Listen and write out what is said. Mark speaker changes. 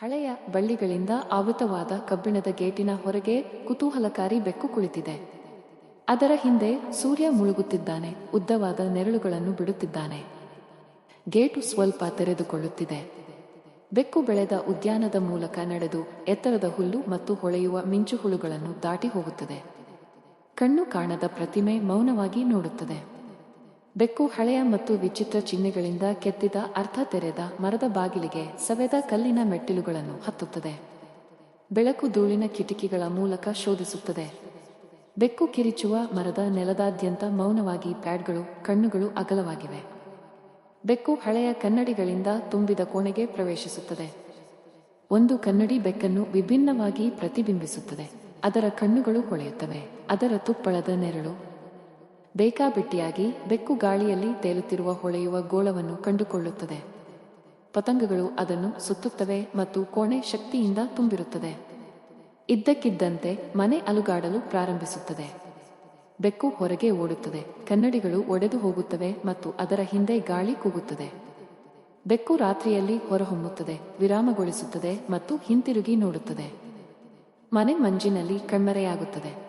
Speaker 1: ಹಳೆಯ ಬಳ್ಳಿಗಳಿಂದ ಆವೃತವಾದ ಕಬ್ಬಿಣದ ಗೇಟಿನ ಹೊರಗೆ ಕುತೂಹಲಕಾರಿ ಬೆಕ್ಕು ಕುಳಿತಿದೆ. ಅದರ ಹಿಂದೆ ಸೂರ್ಯ ಮುಳುಗುತ್ತಿದ್ದಾನೆ, ಉದ್ದವಾದ ನೆರಳುಗಳನ್ನು ಬಿಡುತ್ತಿದ್ದಾನೆ. ಗೇಟು ಸ್ವಲ್ಪ ತೆರೆದುಕೊಳ್ಳುತ್ತಿದೆ. ಬೆಕ್ಕು ಬೆಳೆದ ಉದ್ಯಾನದ ಮೂಲಕ ನಡೆದು ಎತ್ತರದ ಹುಲ್ಲು ಮತ್ತು ಹೊಳೆಯುವ ಮಿಂಚು ಹುಳುಗಳನ್ನು ದಾಟಿ ಹೋಗುತ್ತದೆ. ಕಣ್ಣು ಕಾಣದ ಪ್ರತಿಮೆ ಮೌನವಾಗಿ ನೋಡುತ್ತದೆ. ಬೆಕ್ಕು ಹಳೆಯ ಮತ್ತು ವಿಚಿತ್ರ ಚಿಹ್ನೆಗಳಿಂದ ಕೆತ್ತಿದ, ಅರ್ಧ ತೆರೆದ ಮರದ ಬಾಗಿಲಿಗೆ ಸವೆದ ಕಲ್ಲಿನ ಮೆಟ್ಟಿಲುಗಳನ್ನು ಹತ್ತುತ್ತದೆ. ಬೆಳಕು ಧೂಳಿನ ಕಿಟಕಿಗಳ ಮೂಲಕ ಶೋಧಿಸುತ್ತದೆ. ಬೆಕ್ಕು ಕಿರಿಚುವ ಮರದ ನೆಲದಾದ್ಯಂತ ಮೌನವಾಗಿ ಪ್ಯಾಡ್ಗಳು, ಕಣ್ಣುಗಳು ಅಗಲವಾಗಿವೆ. ಬೆಕ್ಕು ಹಳೆಯ ಕನ್ನಡಿಗಳಿಂದ ತುಂಬಿದ ಕೋಣೆಗೆ ಪ್ರವೇಶಿಸುತ್ತದೆ. ಒಂದು ಕನ್ನಡಿ ಬೆಕ್ಕನ್ನು ವಿಭಿನ್ನವಾಗಿ ಪ್ರತಿಬಿಂಬಿಸುತ್ತದೆ. ಅದರ ಕಣ್ಣುಗಳು ಹೊಳೆಯುತ್ತವೆ. ಅದರ ತುಪ್ಪಳದ ನೆರಳು ಬೇಕಾಬಿಟ್ಟಿಯಾಗಿ ಬೆಕ್ಕು ಗಾಳಿಯಲ್ಲಿ ತೇಲುತ್ತಿರುವ ಹೊಳೆಯುವ ಗೋಳವನ್ನು ಕಂಡುಕೊಳ್ಳುತ್ತದೆ. ಪತಂಗಗಳು ಅದನ್ನು ಸುತ್ತುತ್ತವೆ ಮತ್ತು ಕೋಣೆ ಶಕ್ತಿಯಿಂದ ತುಂಬಿರುತ್ತದೆ. ಇದ್ದಕ್ಕಿದ್ದಂತೆ ಮನೆ ಅಲುಗಾಡಲು ಪ್ರಾರಂಭಿಸುತ್ತದೆ. ಬೆಕ್ಕು ಹೊರಗೆ ಓಡುತ್ತದೆ. ಕನ್ನಡಿಗಳು ಒಡೆದು ಹೋಗುತ್ತವೆ ಮತ್ತು ಅದರ ಹಿಂದೆ ಗಾಳಿ ಕೂಗುತ್ತದೆ. ಬೆಕ್ಕು ರಾತ್ರಿಯಲ್ಲಿ ಹೊರಹೊಮ್ಮುತ್ತದೆ, ವಿರಾಮಗೊಳಿಸುತ್ತದೆ ಮತ್ತು ಹಿಂತಿರುಗಿ ನೋಡುತ್ತದೆ. ಮನೆ ಮಂಜಿನಲ್ಲಿ ಕಣ್ಮರೆಯಾಗುತ್ತದೆ.